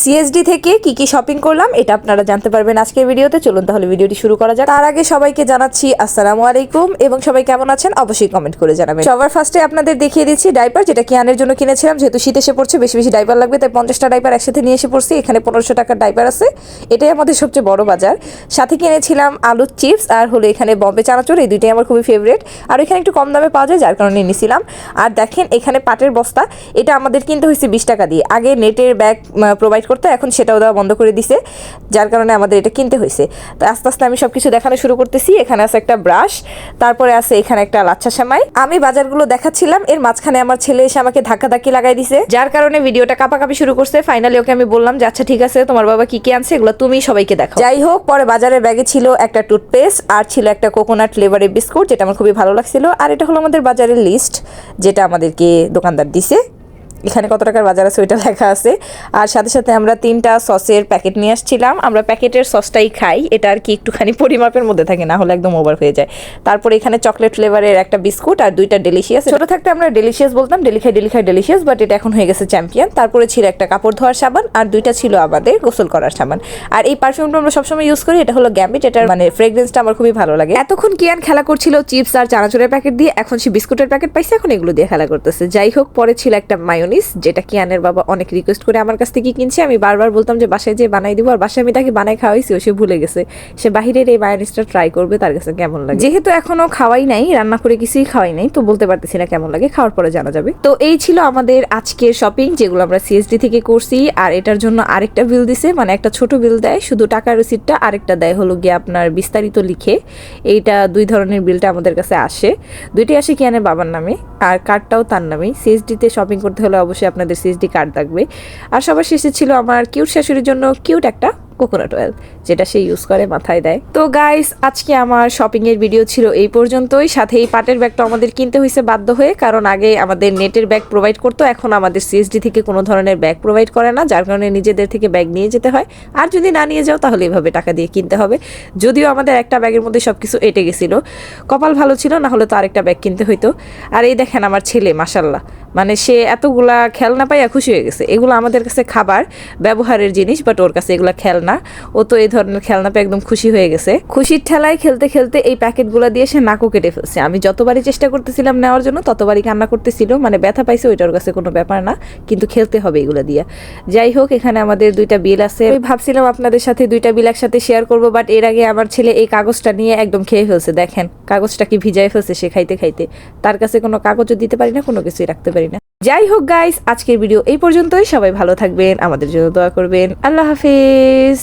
CSD থেকে কি কি শপিং করলাম, এটা আপনারা জানতে পারবেন আজকের ভিডিওতে। চলুন তাহলে ভিডিওটি শুরু করা যাক। তার আগে সবাইকে জানাচ্ছি আসসালামু আলাইকুম এবং সবাই কেমন আছেন অবশ্যই কমেন্ট করে জানাবেন। সবার ফার্স্টে আপনাদের দেখিয়ে দিচ্ছি ডাইপার যেটা কিয়ানের জন্য কিনেছিলাম। যেহেতু শীত এসে পড়ছে, বেশি বেশি ডাইপার লাগবে, তাই পঞ্চাশটা ডাইপার একসাথে নিয়ে এসে পড়ছি। এখানে পনেরোশো টাকার ডাইপার আছে। এটাই আমাদের সবচেয়ে বড় বাজার। সাথে কিনেছিলাম আলুর চিপস আর হলো এখানে বম্বে চানাচুর। এই দুইটাই আমার খুবই ফেভারিট আর এখানে একটু কম দামে পাওয়া যায়, যার কারণে নিয়েছিলাম। আর দেখেন এখানে পাটের বস্তা। এটা আমাদের কিনতে হয়েছে বিশ টাকা দিয়ে। আগে নেটের ব্যাগ প্রোভাইড করতে, এখন সেটাও দেওয়া বন্ধ করে দিছে, যার কারণে আমাদের এটা কিনতে হয়েছে। তো আস্তে আস্তে আমি সব কিছু দেখানো শুরু করতেছি, এখানে আছে একটা ব্রাশ তারপরে আছে এখানে একটা লাচ্ছা সেমাই। আমি বাজারগুলো দেখাচ্ছিলাম, এর মাঝখানে আমার ছেলে এসে আমাকে ধাক্কা ধাক্কি লাগাই দিছে, যার কারণে ভিডিওটা কাপাকাপি শুরু করছে। ফাইনালি ওকে আমি বললাম যে আচ্ছা ঠিক আছে, তোমার বাবা কি কি আনছে, এগুলো তুমি সবাইকে দেখো যাই হোক, পরে বাজারের ব্যাগে ছিল একটা টুথপেস্ট আর ছিল একটা কোকোনাট ফ্লেভারের বিস্কুট যেটা আমার খুবই ভালো লাগছিল। আর এটা হলো আমাদের বাজারের লিস্ট যেটা আমাদেরকে দোকানদার দিছে। এখানে কত টাকার বাজার আছে ওইটা লেখা আছে। আর সাথে সাথে আমরা তিনটা সসের প্যাকেট নিয়ে আসছিলাম। আমরা প্যাকেটের সসটাই খাই, এটা আর কি একটুখানি পরিমাপের মধ্যে থাকে, না হলে একদম ওভার হয়ে যায়। তারপরে এখানে চকলেট ফ্লেভারের একটা বিস্কুট আর দুইটা ডেলিশিয়াস ছোটো থাকতে আমরা ডেলিশিয়াস বলতাম ডেলি খাই ডেলি খাই ডেলিশিয়াস বাট এটা এখন হয়ে গেছে চ্যাম্পিয়ন তারপরে ছিল একটা কাপড় ধোয়ার সাবান আর দুইটা ছিল আমাদের গোসল করার সাবান। আর এই পারফিউমটা আমরা সবসময় ইউজ করি, এটা হলো গ্যাম্বিট এটার মানে ফ্রেগ্রেন্সটা আমার খুবই ভালো লাগে। এতক্ষণ কিয়ান খেলা করছিল চিপস আর চানাচুরের প্যাকেট দিয়ে, এখন সে বিস্কুটের প্যাকেট পাইছে, এখন এগুলো দিয়ে খেলা করতেছে। যাই হোক, পরে ছিল একটা মায়োনিস যেটা কিয়ানের বাবা অনেক রিকোয়েস্ট করে আমার কাছ থেকে কিনছে, আমি বারবার বলতাম যে বাসায় যে বানাই দিব, আর বাসায় আমি তাকে বানাই খাওয়াইছি, ও সে ভুলে গেছে। সে বাহিরের এই মায়োনিসটা ট্রাই করবে, তার কাছে কেমন লাগে? যেহেতু এখনও খাওয়াই নাই, রান্না করে কিছুই খাওয়াই নাই, তো বলতে পারতেছি না কেমন লাগে, খাওয়ার পরে জানা যাবে। তো এই ছিল আমাদের আজকের শপিং যেগুলো আমরা সিএসডি থেকে করছি, আর এটার জন্য আরেকটা বিল দিছে মানে একটা ছোট বিল দেয়, শুধু টাকার রসিদটা আরেকটা দেয় হলো গিয়ে আপনার বিস্তারিত লিখে। এইটা দুই ধরনের বিলটা আমাদের কাছে আসে। দুইটি আসে কিয়ানের বাবার নামে, আর কার্ডটাও তার নামেই সিএসডিতে শপিং করতে হলে অবশ্যই আপনাদের সিএসডি কার্ড থাকবে। আর সবার শেষে ছিল আমার কিউট শাশুড়ির জন্য কিউট একটা কোকোনাট অয়েল যেটা সে ইউজ করে, মাথায় দেয়। তো গাইস আজকে আমার শপিং এর ভিডিও ছিল এই পর্যন্তই। সাথে এই পাটের ব্যাগটা আমাদের কিনতে হয়েছে বাধ্য হয়ে, কারণ আগে আমাদের নেটের ব্যাগ প্রোভাইড করতো, এখন আমাদের সিএসডি থেকে কোনো ধরনের ব্যাগ প্রোভাইড করে না, যার কারণে নিজেদের থেকে ব্যাগ নিয়ে যেতে হয়। আর যদি না নিয়ে যাও, তাহলে এভাবে টাকা দিয়ে কিনতে হবে। যদিও আমাদের একটা ব্যাগের মধ্যে সব কিছু এটে গেছিল। কপাল ভালো ছিল, না হলে তো আরেকটা ব্যাগ কিনতে হইতো। আর এই দেখেন আমার ছেলে মাসাল্লাহ মানে সে এতগুলা খেলনা পাইয়া খুশি হয়ে গেছে। এগুলো আমাদের কাছে খাবার, ব্যবহারের জিনিস বাট ওর কাছে এগুলো খেলনা। ও তো এই ধরনের খেলনা একদম খুশি হয়ে গেছে। খুশির ঠেলায় খেলতে খেলতে এই প্যাকেটগুলো দিয়ে সে নাকও কেটে ফেলছে। আমি যতবারই চেষ্টা করতেছিলাম নেওয়ার জন্য, ততবারই কান্না করতেছিল। মানে ব্যথা পাইছে ওইটার কাছে কোনো ব্যাপার না, কিন্তু খেলতে হবে এগুলো দিয়ে। যাই হোক, এখানে আমাদের দুইটা বিল আছে। আমি ভাবছিলাম আপনাদের সাথে দুইটা বিল একসাথে শেয়ার করব বাট এর আগে আমার ছেলে এই কাগজটা নিয়ে একদম খেয়ে ফেলছে। দেখেন, কাগজটা কি ভিজাই ফেলছে সে খাইতে খাইতে। তার কাছে কোনো কাগজও দিতে পারি না, কোনো কিছুই রাখতে পারি না। যাই হোক গাইস আজকের ভিডিও এই পর্যন্তই। সবাই ভালো থাকবেন, আমাদের জন্য দোয়া করবেন। আল্লাহ হাফিজ।